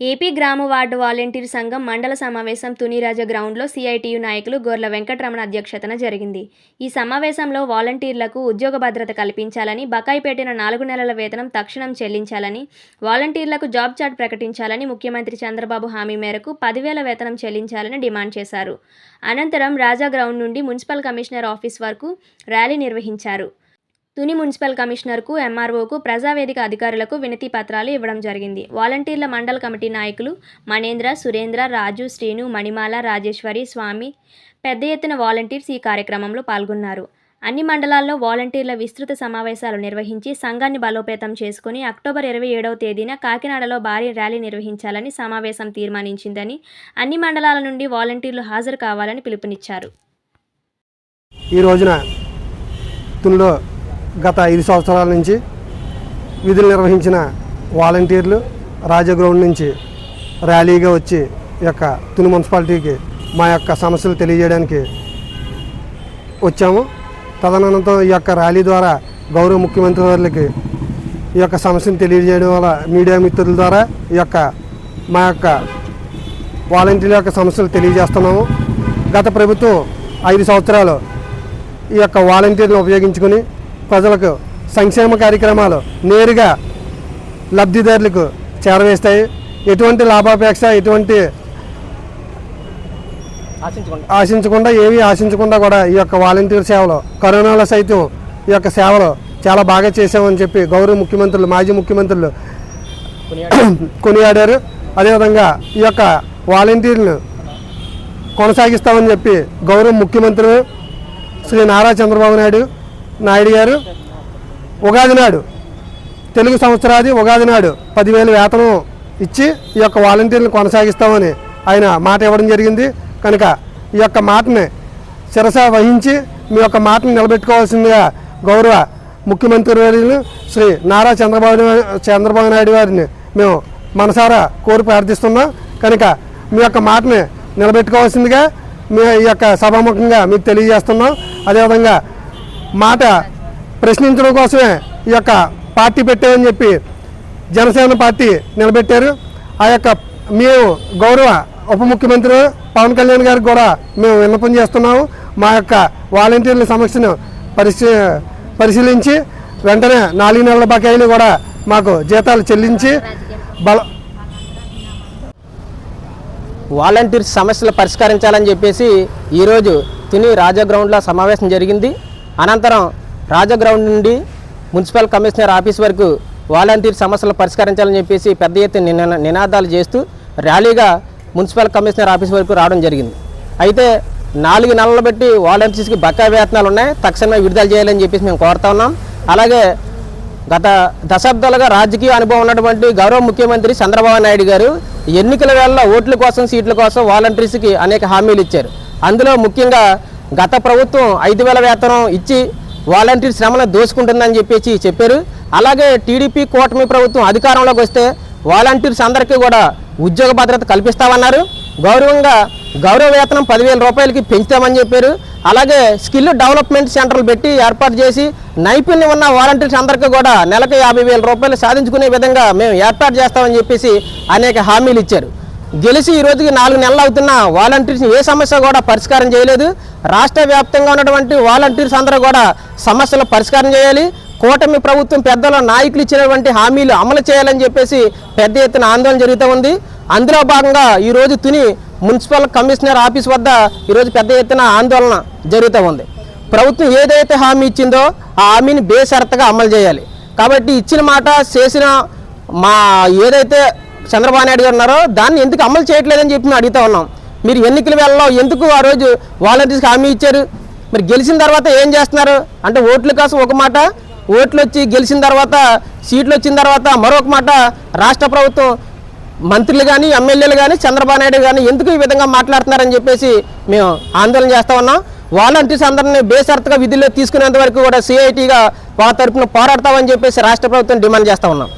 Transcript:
AP గ్రామ ward volunteer సంఘం మండల సమావేశం తునిరాజ గ్రౌండ్లో సిఐటియు నాయకులు గొర్ల వెంకటరమణ అధ్యక్షతన జరిగింది. ఈ సమావేశంలో వాలంటీర్లకు ఉద్యోగ భద్రత కల్పించాలని బకాయి పెట్టిన నాలుగు నెలల వేతనం తక్షణం చెల్లించాలని వాలంటీర్లకు జాబ్ చార్ట్ ప్రకటించాలని ముఖ్యమంత్రి చంద్రబాబు హామీ మేరకు పదివేల వేతనం చెల్లించాలని డిమాండ్ చేశారు. అనంతరం రాజా గ్రౌండ్ నుండి మున్సిపల్ కమిషనర్ ఆఫీస్ వరకు ర్యాలీ నిర్వహించారు. తుని మున్సిపల్ కమిషనర్కు ఎంఆర్ఓకు ప్రజావేదిక అధికారులకు వినతి పత్రాలు ఇవ్వడం జరిగింది. వాలంటీర్ల మండల కమిటీ నాయకులు మణేంద్ర సురేంద్ర రాజు శ్రీను మణిమాల రాజేశ్వరి స్వామి పెద్ద ఎత్తున వాలంటీర్స్ ఈ కార్యక్రమంలో పాల్గొన్నారు. అన్ని మండలాల్లో వాలంటీర్ల విస్తృత సమావేశాలు నిర్వహించి సంఘాన్ని బలోపేతం చేసుకుని అక్టోబర్ ఇరవై ఏడవ తేదీన కాకినాడలో భారీ ర్యాలీ నిర్వహించాలని సమావేశం తీర్మానించిందని అన్ని మండలాల నుండి వాలంటీర్లు హాజరు కావాలని పిలుపునిచ్చారు. ఈ రోజున గత ఐదు సంవత్సరాల నుంచి విధులు నిర్వహించిన వాలంటీర్లు రాజా గ్రౌండ్ నుంచి ర్యాలీగా వచ్చి ఈ యొక్క తుని మున్సిపాలిటీకి మా యొక్క సమస్యలు తెలియజేయడానికి వచ్చాము. తదనంతరం ఈ యొక్క ర్యాలీ ద్వారా గౌరవ ముఖ్యమంత్రి వారికి ఈ యొక్క సమస్యను తెలియజేయడం వల్ల మీడియా మిత్రుల ద్వారా ఈ యొక్క మా యొక్క వాలంటీర్ల యొక్క సమస్యలు తెలియజేస్తున్నాము. గత ప్రభుత్వం ఐదు సంవత్సరాలు ఈ యొక్క వాలంటీర్లను ఉపయోగించుకొని ప్రజలకు సంక్షేమ కార్యక్రమాలు నేరుగా లబ్ధిదారులకు చేరవేస్తాయి. ఎటువంటి లాభాపేక్ష ఎటువంటి ఆశించకుండా. ఏవి ఆశించకుండా కూడా ఈ యొక్క వాలంటీర్ సేవలు కరోనాలో సైతం ఈ యొక్క సేవలు చాలా బాగా చేసామని చెప్పి గౌరవ ముఖ్యమంత్రులు మాజీ ముఖ్యమంత్రులు కొనియాడారు. అదేవిధంగా ఈ యొక్క వాలంటీర్లను కొనసాగిస్తామని చెప్పి గౌరవ ముఖ్యమంత్రి శ్రీ నారా చంద్రబాబు నాయుడు నాయుడు గారు. ఉగాది నాడు తెలుగు సంవత్సరాది ఉగాది నాడు పదివేలు వేతనం ఇచ్చి ఈ యొక్క వాలంటీర్లను కొనసాగిస్తామని ఆయన మాట ఇవ్వడం జరిగింది. కనుక ఈ యొక్క మాటని శిరస వహించి మీ యొక్క మాటను నిలబెట్టుకోవాల్సిందిగా గౌరవ ముఖ్యమంత్రి వర్యులు శ్రీ నారా చంద్రబాబు చంద్రబాబు నాయుడు గారిని మేము మనసారా కోరి ప్రార్థిస్తున్నాం. కనుక మీ యొక్క మాటని నిలబెట్టుకోవాల్సిందిగా మీ ఈ యొక్క సభాముఖంగా మీకు తెలియజేస్తున్నాం. అదేవిధంగా మాట ప్రశ్నించడం కోసమే ఈ యొక్క పార్టీ పెట్టామని చెప్పి జనసేన పార్టీ నిలబెట్టారు. ఆ యొక్క మేము గౌరవ ఉప ముఖ్యమంత్రి పవన్ కళ్యాణ్ గారికి కూడా మేము విన్నపం చేస్తున్నాము. మా యొక్క వాలంటీర్ల సమస్యను పరిశీ పరిశీలించి వెంటనే నాలుగు నెలల బకాయిలు కూడా మాకు జీతాలు చెల్లించి బల వాలంటీర్ సమస్యలు పరిష్కరించాలని చెప్పేసి ఈరోజు తిని రాజా గ్రౌండ్లో సమావేశం జరిగింది. అనంతరం రాజా గ్రౌండ్ నుండి మున్సిపల్ కమిషనర్ ఆఫీస్ వరకు వాలంటీర్ సమస్యలు పరిష్కరించాలని చెప్పేసి పెద్ద ఎత్తున నినాదాలు చేస్తూ ర్యాలీగా మున్సిపల్ కమిషనర్ ఆఫీస్ వరకు రావడం జరిగింది. అయితే నాలుగు నెలలు బట్టి వాలంటీర్స్కి బకాయి వేతనాలు ఉన్నాయి. తక్షణమే విడుదల చేయాలని చెప్పేసి మేము కోరుతా ఉన్నాం. అలాగే గత దశాబ్దాలుగా రాజకీయ అనుభవం ఉన్నటువంటి గౌరవ ముఖ్యమంత్రి చంద్రబాబు నాయుడు గారు ఎన్నికల వేళ ఓట్ల కోసం సీట్ల కోసం వాలంటీర్స్కి అనేక హామీలు ఇచ్చారు. అందులో ముఖ్యంగా గత ప్రభుత్వం ఐదు వేల వేతనం ఇచ్చి వాలంటీర్ శ్రమను దోసుకుంటుందని చెప్పేసి చెప్పారు. అలాగే టీడీపీ కూటమి ప్రభుత్వం అధికారంలోకి వస్తే వాలంటీర్స్ అందరికీ కూడా ఉద్యోగ భద్రత కల్పిస్తామన్నారు. గౌరవంగా గౌరవ వేతనం పదివేల రూపాయలకి పెంచుతామని చెప్పారు. అలాగే స్కిల్ డెవలప్మెంట్ సెంటర్లు పెట్టి ఏర్పాటు చేసి నైపుణ్యం ఉన్న వాలంటీర్స్ అందరికీ కూడా నెలకు యాభై వేల రూపాయలు సాధించుకునే విధంగా మేము ఏర్పాటు చేస్తామని చెప్పేసి అనేక హామీలు ఇచ్చారు. గెలిచి ఈ రోజుకి నాలుగు నెలలు అవుతున్న వాలంటీర్స్ ఏ సమస్య కూడా పరిష్కారం చేయలేదు. రాష్ట్ర వ్యాప్తంగా ఉన్నటువంటి వాలంటీర్స్ అందరూ కూడా సమస్యలు పరిష్కారం చేయాలి. కూటమి ప్రభుత్వం పెద్దల నాయకులు ఇచ్చినటువంటి హామీలు అమలు చేయాలని చెప్పేసి పెద్ద ఎత్తున ఆందోళన జరుగుతూ ఉంది. అందులో భాగంగా ఈరోజు తుని మున్సిపల్ కమిషనర్ ఆఫీస్ వద్ద ఈరోజు పెద్ద ఎత్తున ఆందోళన జరుగుతూ ఉంది. ప్రభుత్వం ఏదైతే హామీ ఇచ్చిందో ఆ హామీని బేషరతుగా అమలు చేయాలి. కాబట్టి ఇచ్చిన మాట చేసిన మా ఏదైతే చంద్రబాబు నాయుడు గారు ఉన్నారో దాన్ని ఎందుకు అమలు చేయట్లేదని చెప్పి మేము అడుగుతా ఉన్నాం. మీరు ఎన్నికల వేళలో ఎందుకు ఆ రోజు వాలంటీర్స్కి హామీ ఇచ్చారు? మరి గెలిచిన తర్వాత ఏం చేస్తున్నారు? అంటే ఓట్ల కోసం ఒక మాట ఓట్లు వచ్చి గెలిచిన తర్వాత సీట్లు వచ్చిన తర్వాత మరొక మాట రాష్ట్ర ప్రభుత్వం మంత్రులు కానీ ఎమ్మెల్యేలు కానీ చంద్రబాబు నాయుడు కానీ ఎందుకు ఈ విధంగా మాట్లాడుతున్నారని చెప్పేసి మేము ఆందోళన చేస్తా ఉన్నాం. వాలంటీర్స్ అందరినీ బేషరతుగా విధుల్లో తీసుకునేంత వరకు కూడా సిఐటిగా వాళ్ళ తరపున పోరాడతామని చెప్పేసి రాష్ట్ర ప్రభుత్వం డిమాండ్ చేస్తా ఉన్నాం.